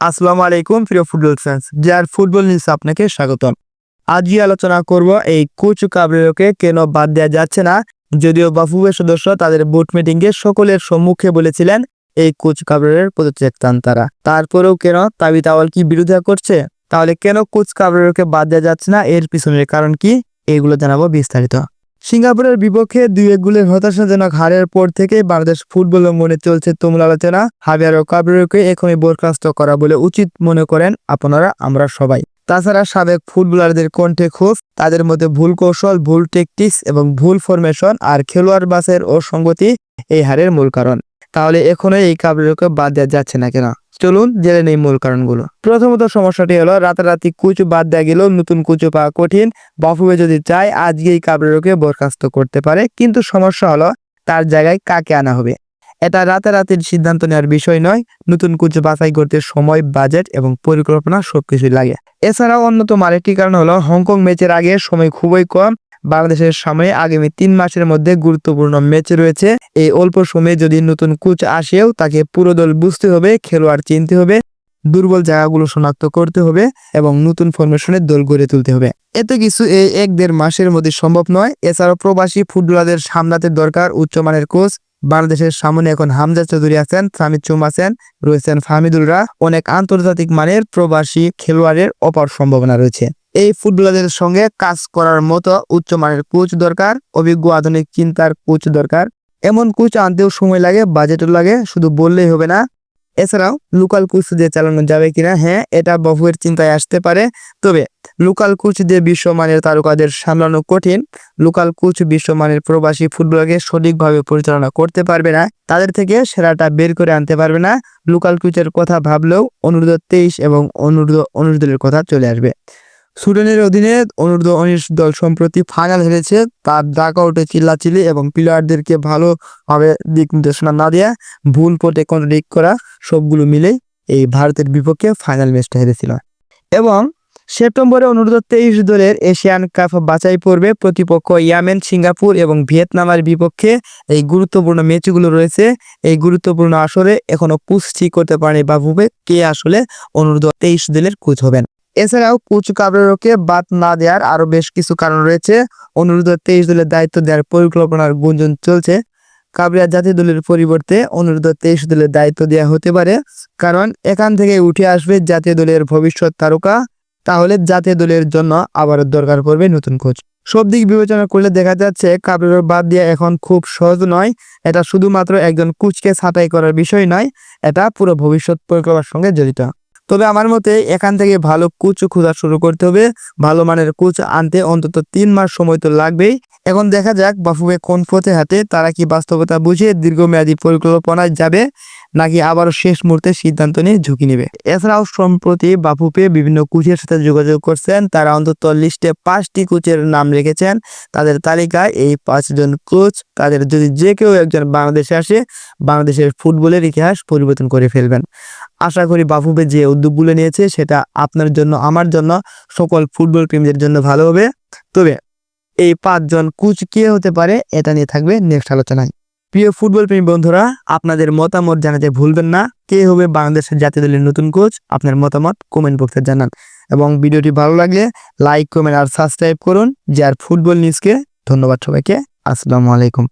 আসসালামু আলাইকুম, প্রিয় ফুটবল ফ্যান্স যার ফুটবল নিউজ আপনাকে স্বাগতম। আজই আলোচনা করব এই কোচ কাবরেরোকে কেন বাদ দেওয়া যাচ্ছে না? যদিও বাফুবের সদস্য তাদের বোর্ড মিটিংয়ে সকলের সম্মুখে বলেছিলেন, এই কোচ কাবরের পদত্যাগ চান তারা। তারপরেও কেন তাবি তাওয়াল কি বিরোধিতা করছে? তাহলে কেন কোচ কাবরেরোকে বাদ দেওয়া যাচ্ছে না? এর পিছনের কারণ কি? এগুলো জানাব বিস্তারিত। সিঙ্গাপুরের বিপক্ষে দুই এক গোলের হতাশাজনক হারের পর থেকে বাংলাদেশ ফুটবলের মনে চলছে তুমুল আলোচনা। হাবিয়ার ও কাবরেরকে এখনই বরখাস্ত করা বলে উচিত মনে করেন আপনারা, আমরা সবাই। তাছাড়া সাবেক ফুটবলারদের কণ্ঠে ক্ষোভ, তাদের মধ্যে ভুল কৌশল, ভুল টেকটিক্স এবং ভুল ফরমেশন আর খেলোয়াড় বাসের অসঙ্গতি এই হারের মূল কারণ। তাহলে এখনও এই কাবরেরকে বাদ দেওয়া যাচ্ছে না কেন? চলুন জেনে নেই মূল কারণগুলো। প্রথমত সমস্যাটি হলো, রাতারাতি কুচু বাদ দেওয়া গেলেও নতুন কুচু পাওয়া কঠিন। বাফুবে যদি চায় আজকেই কাবরেরকে বরখাস্ত করতে পারে। কিন্তু সমস্যা হলো, তার জায়গায় কাকে আনা হবে? এটা রাতারাতির সিদ্ধান্ত নেওয়ার বিষয় নয়। নতুন কুচু বাছাই করতে সময়, বাজেট এবং পরিকল্পনা সবকিছুই লাগে। এছাড়াও অন্যতম আরেকটি কারণ হলো, হংকং ম্যাচের আগে সময় খুবই কম। বাংলাদেশের সামনে আগামী তিন মাসের মধ্যে গুরুত্বপূর্ণ ম্যাচ রয়েছে। এই অল্প সময়ে যদি নতুন কোচ আসেও তাকে পুরো দল বুঝতে হবে, খেলোয়াড় চিনতে হবে, দুর্বল জায়গাগুলো শনাক্ত করতে হবে এবং নতুন ফরমেশনের দল গড়ে তুলতে হবে। এত কিছু এই এক দেড় মাসের মধ্যে সম্ভব নয়। এছাড়াও প্রবাসী ফুটবলারদের সামলাতে দরকার উচ্চমানের কোচ। বাংলাদেশের সামনে এখন হামজা চৌধুরী আছেন, সামিদ চুম আছেন, রয়েছেন ফাহমিদুলরা অনেক আন্তর্জাতিক মানের প্রবাসী খেলোয়াড়ের অপার সম্ভাবনা রয়েছে। এই ফুটবলারদের সঙ্গে কাজ করার মতো উচ্চমানের কোচ দরকার, অভিজ্ঞ আধুনিক চিন্তার কোচ দরকার। এমন কোচ আনতেও সময় লাগে, বাজেটও লাগে, শুধু বললেই হবে না। এছাড়াও লোকাল কোচ দিয়ে চালানো যাবে কিনা হ্যাঁ এটা বহুয়ের চিন্তায় আসতে পারে। তবে লোকাল কোচ দিয়ে বিশ্বমানের তারকাদের সামলানো কঠিন। লোকাল কোচ বিশ্বমানের প্রবাসী ফুটবলকে সঠিকভাবে পরিচালনা করতে পারবে না, তাদের থেকে সেরাটা বের করে আনতে পারবে না। লোকাল কোচের কথা ভাবলেও অনূর্ধ্ব তেইশ এবং অনূর্ধ্ব উনিশ দলের কথা চলে আসবে। সুডানের অধীনে অনূর্ধ্ব উনিশ দল সম্প্রতি ফাইনাল হেরেছে। তার ডাক আউটে চিল্লাচিল্লি এবং প্লেয়ারদেরকে ভালোভাবে দিক নির্দেশনা না দেওয়া ভুল পথে কন্ট্রাডিক করা সবগুলো মিলেই এই ভারতের বিপক্ষে ফাইনাল ম্যাচটা হেরেছিল। এবং সেপ্টেম্বরে অনূর্ধ্ব তেইশ দলের এশিয়ান কাপ বাছাই পর্বে প্রতিপক্ষ ইয়ামেন, সিঙ্গাপুর এবং ভিয়েতনামের বিপক্ষে এই গুরুত্বপূর্ণ ম্যাচগুলো রয়েছে। এই গুরুত্বপূর্ণ আসরে এখনও কোচ ঠিক করতে পারেনি বাবুবে কে আসলে অনূর্ধ্ব তেইশ দলের কোচ হবেন? এছাড়াও কোচ কাবরেরকে বাদ না দেওয়ার আরও বেশ কিছু কারণ রয়েছে। অনূর্ধ্ব তেইশ দলের দায়িত্ব দেওয়ার পরিকল্পনার গুঞ্জন চলছে। কাবরিয়া জাতীয় দলের পরিবর্তে অনুরোধ, তেইশ দলের দায়িত্ব দেওয়া হতে পারে। কারণ এখান থেকে উঠে আসবে জাতীয় দলের ভবিষ্যৎ তারকা। তাহলে জাতীয় দলের জন্য আবারও দরকার পড়বে নতুন কোচ। সব দিক বিবেচনা করলে দেখা যাচ্ছে কাবরের বাদ দিয়ে এখন খুব সহজ নয়। এটা শুধুমাত্র একজন কোচকে ছাঁটাই করার বিষয় নয়, এটা পুরো ভবিষ্যৎ পরিকল্পনার সঙ্গে জড়িত। তবে আমার মতে এখান থেকে ভালো কোচ খোঁজা শুরু করতে হবে। ভালো মানের কোচ আনতে অন্তত তিন মাস সময় তো লাগবেই। এখন দেখা যাক বাফুবে কোন পথে হাতে তারা কি বাস্তবতা বুঝে দীর্ঘমেয়াদী পরিকল্পনায় যাবে, নাকি আবারও শেষ মুহূর্তে সিদ্ধান্ত নিয়ে ঝুঁকি নেবে। এছাড়াও সম্প্রতি বাফুপে বিভিন্ন কোচের সাথে যোগাযোগ করছেন, তারা অন্তত লিস্টে পাঁচটি কোচের নাম রেখেছেন। তাদের তালিকায় এই পাঁচজন কোচ, তাদের যদি যে কেউ একজন বাংলাদেশে আসে, বাংলাদেশের ফুটবলের ইতিহাস পরিবর্তন করে ফেলবেন। আশা করি বাফুবে যে উদ্যোগ উদ্যোগগুলো নিয়েছে সেটা আপনার জন্য, আমার জন্য, সকল ফুটবল প্রেমীদের জন্য ভালো হবে। তবে এই পাঁচজন কোচ কে হতে পারে এটা নিয়ে থাকবে নেক্সট আলোচনায়। প্রিয় ফুটবল প্রেমী বন্ধুরা, আপনাদের মতামত জানাতে ভুলবেন না। কে হবে বাংলাদেশের জাতীয় দলের নতুন কোচ আপনার মতামত কমেন্ট বক্সে জানান। এবং ভিডিওটি ভালো লাগলে লাইক কমেন্ট আর সাবস্ক্রাইব করুন। যার ফুটবল নিউজকে ধন্যবাদ সবাইকে। আসসালামু আলাইকুম।